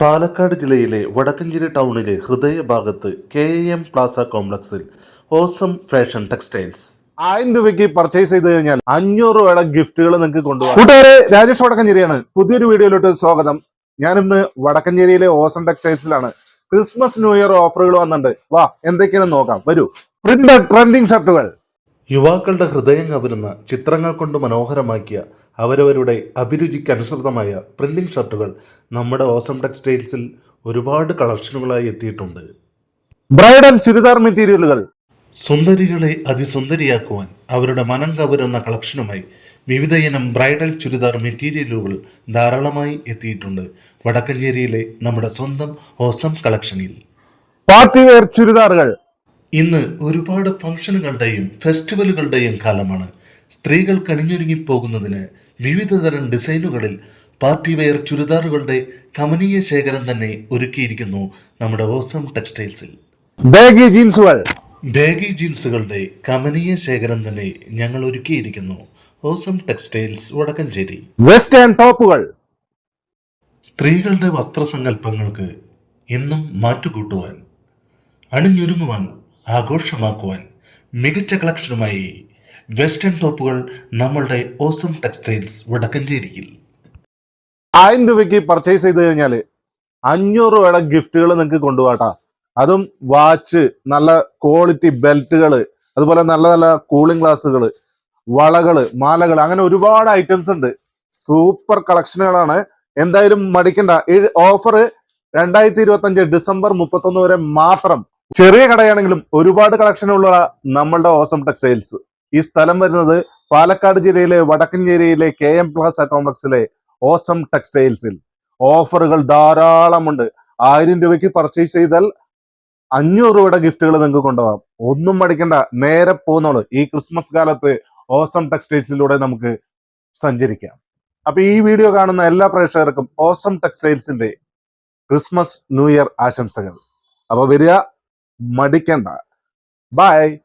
പാലക്കാട് ജില്ലയിലെ വടക്കഞ്ചേരി ടൗണിലെ ഹൃദയഭാഗത്ത് കെ എം പ്ലാസ കോംപ്ലക്സിൽ ഓസം ഫാഷൻ ടെക്സ്റ്റൈൽസ്. ആയിരം രൂപയ്ക്ക് പർച്ചേസ് ചെയ്ത് കഴിഞ്ഞാൽ അഞ്ഞൂറ് രൂപയുടെ ഗിഫ്റ്റുകൾ നിങ്ങൾക്ക് കൊണ്ടുപോകാം കൂട്ടുകാരെ രാജേഷ് വടക്കഞ്ചേരിയാണ്. പുതിയൊരു വീഡിയോയിലോട്ട് സ്വാഗതം. ഞാനിന്ന് വടക്കഞ്ചേരിയിലെ ഓസം ടെക്സ്റ്റൈൽസിലാണ്. ക്രിസ്മസ് ന്യൂ ഇയർ ഓഫറുകൾ വന്നിട്ടുണ്ട്. വാ എന്തൊക്കെയാണെന്ന് നോക്കാം. വരൂ. പ്രിന്റഡ് ട്രെൻഡിങ് ഷർട്ടുകൾ യുവാക്കളുടെ ഹൃദയം കവരുന്ന ചിത്രങ്ങൾ കൊണ്ട് മനോഹരമാക്കിയ അവരവരുടെ അഭിരുചിക്കനുസൃതമായ പ്രിന്റിംഗ് ഷർട്ടുകൾ നമ്മുടെ ഓസം ടെക്സ്റ്റൈൽസിൽ ഒരുപാട് കളക്ഷനുകളായി എത്തിയിട്ടുണ്ട്. ബ്രൈഡൽ ചുരിദാർ മെറ്റീരിയലുകൾ. സുന്ദരികളെ അതിസുന്ദരിയാക്കുവാൻ അവരുടെ മനം കവരുന്ന കളക്ഷനുമായി വിവിധയിനം ബ്രൈഡൽ ചുരിദാർ മെറ്റീരിയലുകൾ ധാരാളമായി എത്തിയിട്ടുണ്ട്. വടക്കഞ്ചേരിയിലെ നമ്മുടെ സ്വന്തം ഓസം കളക്ഷനിൽ. പാർട്ടി വെയർ ചുരിദാറുകൾ. ഇന്ന് ഒരുപാട് ഫംഗ്ഷനുകളുടെയും ഫെസ്റ്റിവലുകളുടെയും കാലമാണ്. സ്ത്രീകൾ കണിഞ്ഞൊരുങ്ങി പോകുന്നതിന് വിവിധതരം ഡിസൈനുകളിൽ പാർട്ടി വെയർ ചുരിദാറുകളുടെ കമനീയ ശേഖരം തന്നെ ഒരുക്കിയിരിക്കുന്നു നമ്മുടെ ഓസം ടെക്സ്റ്റൈൽസിൽ. ബാഗി ജീൻസുകൾ. ബാഗി ജീൻസുകളുടെ കമനീയ ശേഖരം തന്നെ ഞങ്ങൾ ഒരുക്കിയിരിക്കുന്നു. Awesome textiles Vadakkanchery. വെസ്റ്റേൺ ടോപ്പുകൾ. സ്ത്രീകളുടെ വസ്ത്രസങ്കല്പങ്ങൾക്ക് എന്നും മാറ്റുകൂട്ടുവാൻ അണിഞ്ഞൊരുങ്ങുവാൻ ആഘോഷമാക്കുവാൻ മികച്ച കളക്ഷനുമായി വെസ്റ്റേൺ ടോപ്പുകൾ നമ്മളുടെ ഓസം ടെക്സ്റ്റൈൽസ് വടക്കഞ്ചേരിയിൽ. ആയിരം രൂപയ്ക്ക് പർച്ചേസ് ചെയ്ത് കഴിഞ്ഞാൽ അഞ്ഞൂറ് രൂപയുടെ ഗിഫ്റ്റുകൾ നിങ്ങൾക്ക് കൊണ്ടുപോകട്ടാ. അതും വാച്ച് നല്ല ക്വാളിറ്റി ബെൽറ്റുകൾ അതുപോലെ നല്ല നല്ല കൂളിംഗ് ഗ്ലാസ്സുകൾ വളകൾ മാലകൾ അങ്ങനെ ഒരുപാട് ഐറ്റംസ് ഉണ്ട്. സൂപ്പർ കളക്ഷനുകളാണ് എന്തായാലും മടിക്കണ്ട. ഓഫർ രണ്ടായിരത്തി ഇരുപത്തി അഞ്ച് ഡിസംബർ മുപ്പത്തൊന്ന് വരെ മാത്രം ചെറിയ കടയാണെങ്കിലും ഒരുപാട് കളക്ഷനുള്ള നമ്മളുടെ ഓസം ടെക്സ്റ്റൈൽസ് ഈ സ്ഥലം വരുന്നത് പാലക്കാട് ജില്ലയിലെ വടക്കഞ്ചേരിയിലെ കെ എം പ്ലാസ കോംപ്ലക്സിലെ ഓസം ടെക്സ്റ്റൈൽസിൽ ഓഫറുകൾ ധാരാളമുണ്ട്. ആയിരം രൂപയ്ക്ക് പർച്ചേസ് ചെയ്താൽ അഞ്ഞൂറ് രൂപയുടെ ഗിഫ്റ്റുകൾ നിങ്ങൾക്ക് കൊണ്ടുപോകാം. ഒന്നും മടിക്കണ്ട. നേരെ പോകുന്നോളൂ ഈ ക്രിസ്മസ് കാലത്ത് ഓസം ടെക്സ്റ്റൈൽസിലൂടെ നമുക്ക് സഞ്ചരിക്കാം. അപ്പൊ ഈ വീഡിയോ കാണുന്ന എല്ലാ പ്രേക്ഷകർക്കും ഓസം ടെക്സ്റ്റൈൽസിന്റെ ക്രിസ്മസ് ന്യൂ ഇയർ ആശംസകൾ. അപ്പൊ വരിക. മടിക്കണ്ട. ബൈ